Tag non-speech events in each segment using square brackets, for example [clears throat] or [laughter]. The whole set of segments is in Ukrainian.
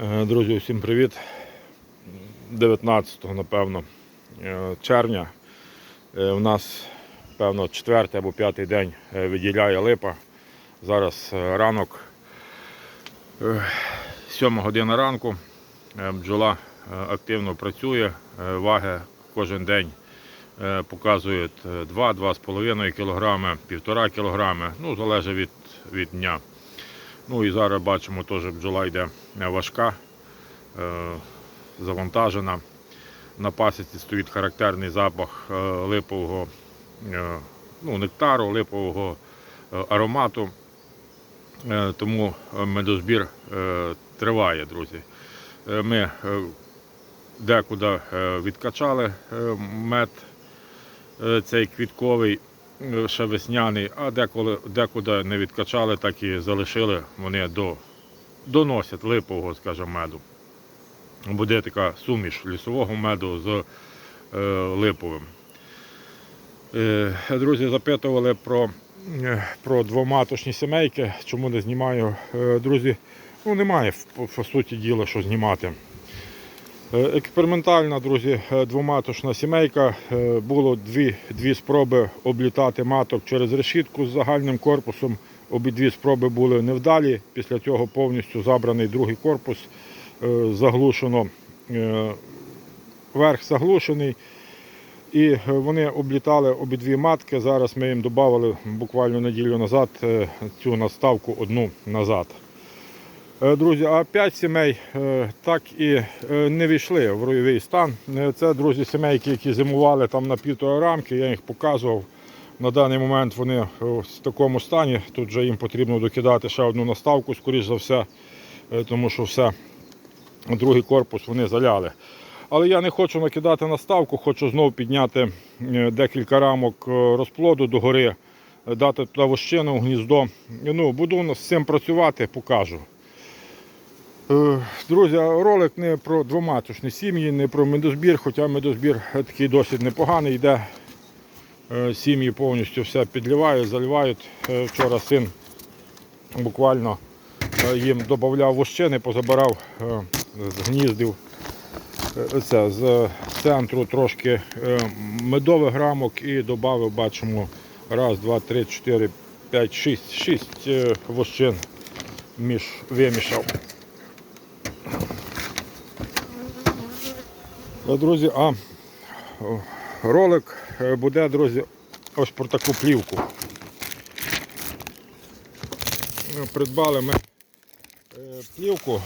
Е, Друзі, всім привіт. 19 напевно, е, червня. Е, У нас, певно, четвертий або п'ятий день виділяє липа. Зараз ранок, 7 година ранку. Бджола активно працює, ваги кожен день показують 2-2,5 кг, 1,5 кг, ну, залежить від, від дня. Ну і зараз бачимо, теж бджола йде важка, е, завантажена. На пасіці стоїть характерний запах е, липового е, ну, нектару, липового е, аромату. Е, Тому медозбір е, триває, друзі. Е, Ми е, декуди е, відкачали е, мед е, цей квітковий, е, ще весняний, а деколи, декуди не відкачали, так і залишили. Вони до, доносять липового, скажімо, меду. Буде така суміш лісового меду з е, липовим. Е, друзі запитували про, е, про двоматочні сімейки, чому не знімаю. Е, друзі, ну немає по, суті діла, що знімати. Е, Експериментальна, друзі, е, двоматочна сімейка. Е, Було дві, дві спроби облітати маток через решітку з загальним корпусом. Обидві спроби були невдалі. Після цього повністю забраний другий корпус. Заглушено, верх заглушений. І вони облітали обидві матки. Зараз ми їм додали буквально неділю назад цю наставку одну назад. Е, Друзі, а 5 сімей е, так і е, не війшли в ройовий стан. Це, друзі, сімейки, які зимували там на півтора рамки, я їх показував. На даний момент вони в такому стані. Тут вже їм потрібно докидати ще одну наставку, скоріш за все, тому що все, другий корпус вони заляли. Але я не хочу накидати наставку, хочу знову підняти декілька рамок розплоду догори, дати туди вощину, гніздо. Ну, буду з цим працювати, покажу. Е, Друзі, ролик не про двоматочні сім'ї, не про медозбір, хоча медозбір такий досить непоганий йде. Е, Сім'ї повністю все підливають, заливають. Е, Вчора син буквально е, їм додавав вощини, позабирав е, з гніздів е, це, з центру трошки е, медових рамок і додав, бачимо, раз, два, три, чотири, п'ять, шість, шість е, вощин між вимішав. Друзі, а ролик е, буде, друзі, ось про таку плівку. Е, Придбали ми е, плівку.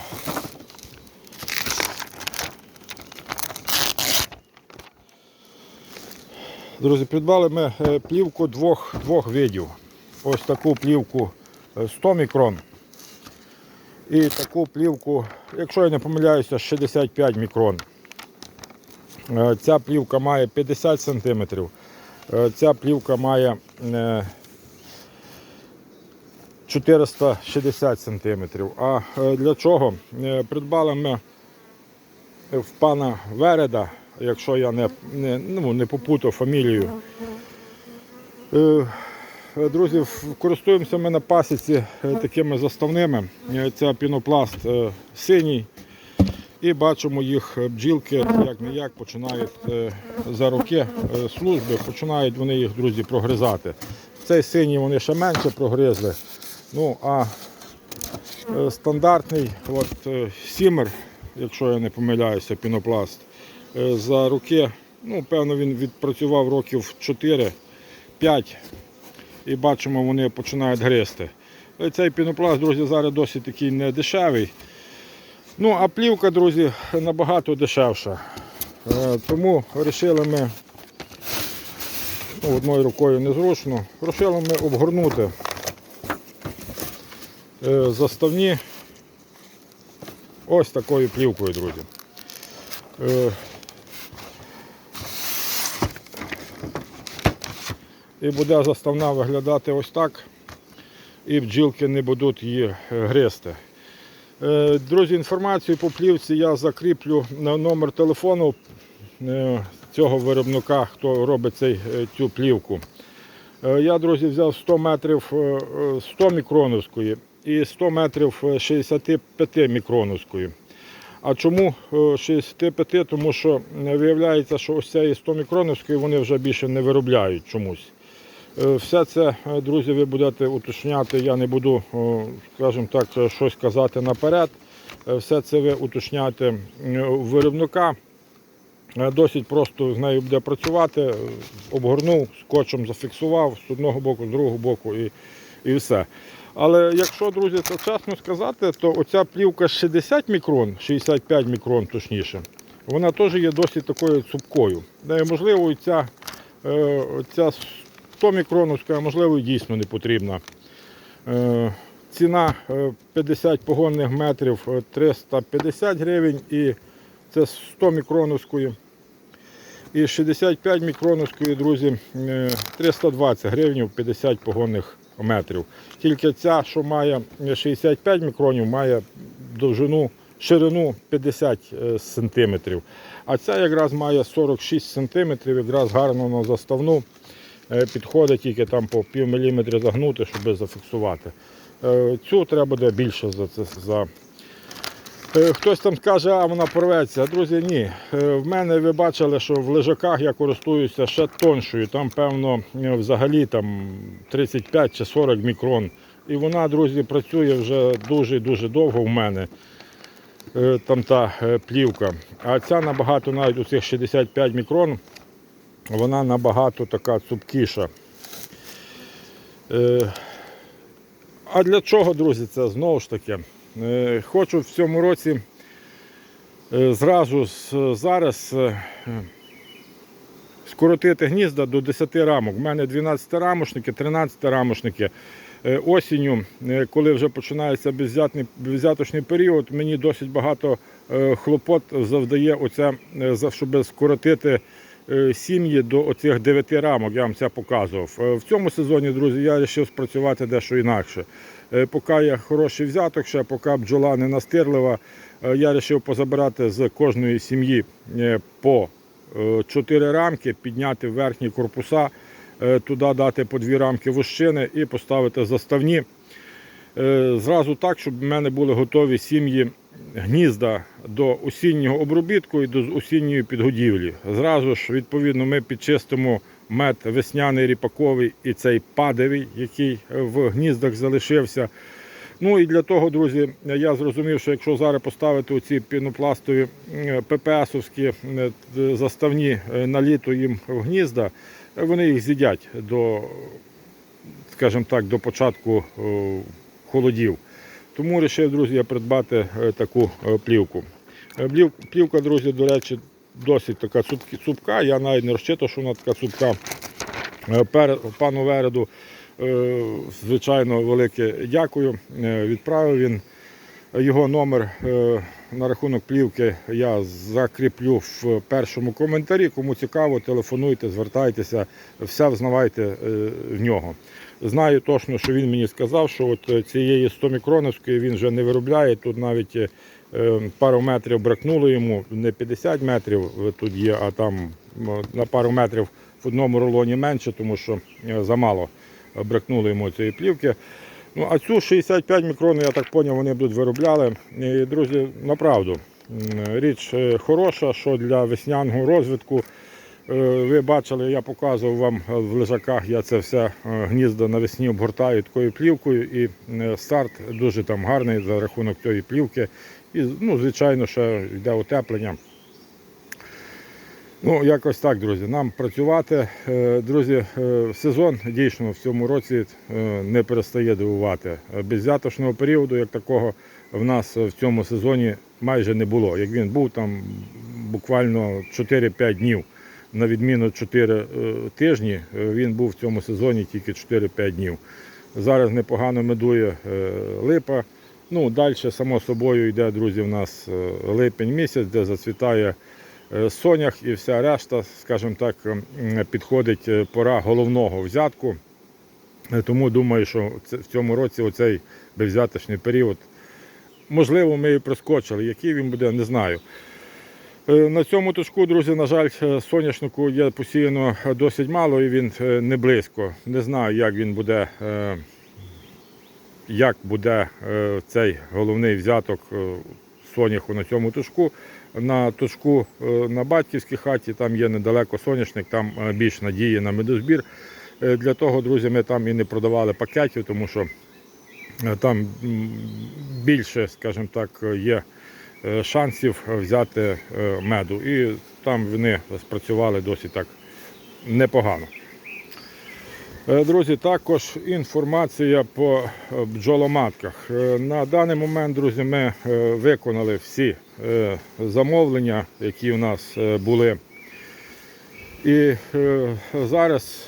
Друзі, придбали ми е, плівку двох, двох видів. Ось таку плівку е, 100 мікрон. І таку плівку, якщо я не помиляюся, 65 мікрон. Е, Ця плівка має 50 см. Ця плівка має е, 460 см. А е, для чого? Е, Придбали ми в пана Вереда, якщо я не, не, ну, не попутав фамілію. Е, Друзі, користуємося ми на пасіці е, такими заставними. Е, Це пінопласт е, синій. І бачимо їх бджілки, як не як починають е, за роки е, служби, починають вони їх, друзі, прогризати. Цей синій вони ще менше прогризли. Ну, а е, стандартний от, сімер, якщо я не помиляюся, пінопласт, за роки, ну, певно, він відпрацював років 4-5 і бачимо, вони починають гризти. Цей пінопласт, друзі, зараз досить такий не дешевий. Ну, а плівка, друзі, набагато дешевша. Е, Тому вирішили ми, ну, одною рукою незручно, вирішили ми обгорнути е, заставні ось такою плівкою, друзі. Е, І буде заставна виглядати ось так. І бджілки не будуть її гризти. Е, Друзі, інформацію по плівці я закріплю на номер телефону е, цього виробника, хто робить цей, е, цю плівку. Я, друзі, взяв 100 метрів е, е, 100 мікроновської і 100 метрів е, 65 мікроновської. А чому е, 65? Тому що виявляється, що ось цієї 100 мікроновської вони вже більше не виробляють чомусь. Е, Все це, е, друзі, ви будете уточняти. Я не буду, скажімо так, щось казати наперед. Е, Все це ви уточняєте у виробника. Досить просто з нею буде працювати. Обгорнув, скотчем зафіксував з одного боку, з другого боку і, і все. Але якщо, друзі, це чесно сказати, то оця плівка 60 мікрон, 65 мікрон точніше, вона теж є досить такою цупкою. Можливо, ця, ця 100 мікроновська, можливо, дійсно не потрібна. Е, Ціна е, 50 погонних метрів е, 350 гривень і це 100 мікроновської. І 65 мікроновської, друзі, е, 320 гривень 50 погонних метрів. Тільки ця, що має 65 мікронів, має довжину, ширину 50 е, сантиметрів. А ця якраз має 46 сантиметрів, якраз гарно на заставну. Е, Підходить тільки там по пів міліметра загнути, щоб зафіксувати. Е, Цю треба буде більше за це за. Е, Хтось там скаже, а вона порветься. Друзі, ні. В мене ви бачили, що в лежаках я користуюся ще тоншою. Там, певно, взагалі там 35 чи 40 мікрон. І вона, друзі, працює вже дуже-дуже довго в мене. Там та плівка. А ця набагато навіть у цих 65 мікрон, вона набагато така цупкіша. Е, А для чого, друзі, це знову ж таки? Е, Хочу в цьому році е, зразу зараз скоротити гнізда до 10 рамок. У мене 12 рамошники, 13 рамошники. Осінню, коли вже починається безвзяточний період, мені досить багато хлопот завдає оця, е, щоб скоротити сім'ї до оцих 9 рамок. Я вам це показував. Е, В цьому сезоні, друзі, я вирішив спрацювати дещо інакше. Е, Поки є хороший взяток, ще поки бджола не настирлива, е, я вирішив позабирати з кожної сім'ї е, по 4 рамки, підняти верхні корпуса, е, туди дати по 2 рамки вущини і поставити заставні. Е, Зразу так, щоб в мене були готові сім'ї гнізда до осіннього обробітку і до осінньої підгодівлі. Зразу ж, відповідно, ми підчистимо мед весняний ріпаковий і цей падевий, який в гніздах залишився. Ну і для того, друзі, я зрозумів, що якщо зараз поставити оці пінопластові е, ППСовські е, заставні на літо їм в гнізда, вони їх з'їдять до, скажімо так, до початку холодів. Тому вирішив, друзі, придбати е, таку е, плівку. Е, Плівка, друзі, до речі, досить така цупка. Я навіть не розчитав, що вона така цупка. Пану Вереду, звичайно, велике дякую. Відправив він його номер на рахунок плівки. Я закріплю в першому коментарі. Кому цікаво, телефонуйте, звертайтеся, все взнавайте в нього. Знаю точно, що він мені сказав, що от е, цієї 100 мікроновської він вже не виробляє. Тут навіть е, пару метрів бракнуло йому, не 50 метрів е, тут є, а там на пару метрів в одному рулоні менше, тому що замало бракнуло йому цієї плівки. Ну, а цю 65 мікрон, я так зрозумів, вони будуть виробляли. І, друзі, направду, річ хороша, що для весняного розвитку. Е, Ви бачили, я показував вам е, в лежаках, я це все е, гніздо навесні обгортаю такою плівкою і старт дуже там гарний за рахунок цієї плівки. І, ну, звичайно, ще йде утеплення. Ну, якось так, друзі. Нам працювати. Друзі, сезон дійсно в цьому році не перестає дивувати. Е, періоду, як такого, в нас в цьому сезоні майже не було. Як він був там буквально 4-5 днів, на відміну 4 е, тижні, е, він був в цьому сезоні тільки 4-5 днів. Зараз непогано медує е, липа. Ну, далі, само собою, йде, друзі, в нас липень місяць, де зацвітає сонях і вся решта, скажімо так, підходить е, пора головного взятку. Тому думаю, що в цьому році оцей безвзяточний період, можливо, ми і проскочили. Який він буде, не знаю. Е, На цьому точку, друзі, на жаль, е, соняшнику є посіяно досить мало і він е, не близько. Не знаю, як він буде, як буде цей головний взяток соняху на цьому тушку. На тушку е, на батьківській хаті там є недалеко соняшник, там більш надії на медозбір. Для того, друзі, ми там і не продавали пакетів, тому що там більше, скажімо так, є шансів взяти е, меду. І там вони спрацювали досить так непогано. Е, Друзі, також інформація по е, бджоломатках. Е, На даний момент, друзі, ми е, виконали всі е, замовлення, які у нас е, були. І е, зараз,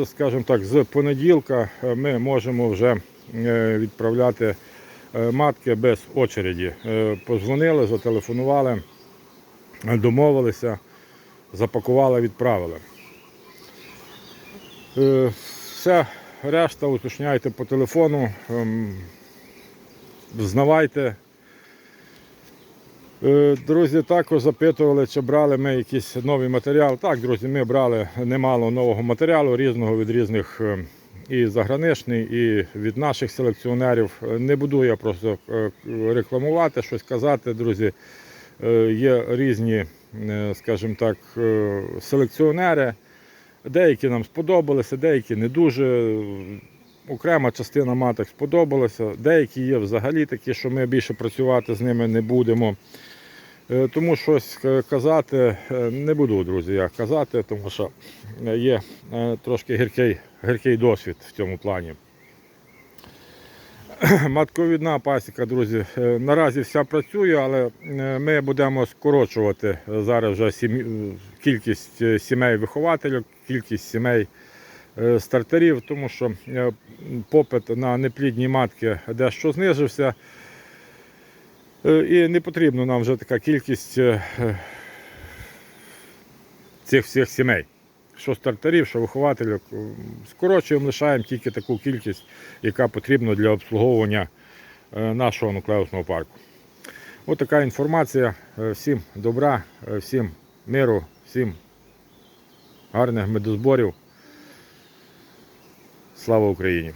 е, скажімо так, з понеділка е, ми можемо вже е, відправляти е, матки без очереді. Е, Позвонили, зателефонували, е, домовилися, запакували, відправили. Е, Все, решта уточняйте по телефону, ем, знавайте. Е, Друзі, також запитували, чи брали ми якийсь новий матеріал. Так, друзі, ми брали немало нового матеріалу, різного від різних е, і заграничний, і від наших селекціонерів. Е, Не буду я просто е, рекламувати, щось казати, друзі. Е, Є різні, скажімо так, селекціонери. Деякі нам сподобалися, деякі не дуже. Окрема частина маток сподобалася, деякі є взагалі такі, що ми більше працювати з ними не будемо. Е, Тому щось е, казати е, не буду, друзі, я казати, тому що є трошки гіркий, гіркий досвід в цьому плані. [clears throat] Матковідна пасіка, друзі, наразі вся працює, але ми будемо скорочувати зараз вже е, кількість е, сімей вихователів, кількість сімей е, стартерів, тому що попит на неплідні матки дещо знижився. Е, І не потрібна нам вже така кількість е, е, цих всіх сімей. Що стартерів, що вихователів. Скорочуємо, лишаємо тільки таку кількість, яка потрібна для обслуговування нашого нуклеусного парку. Ось така інформація. Всім добра, всім миру, всім гарних медозборів. Слава Україні!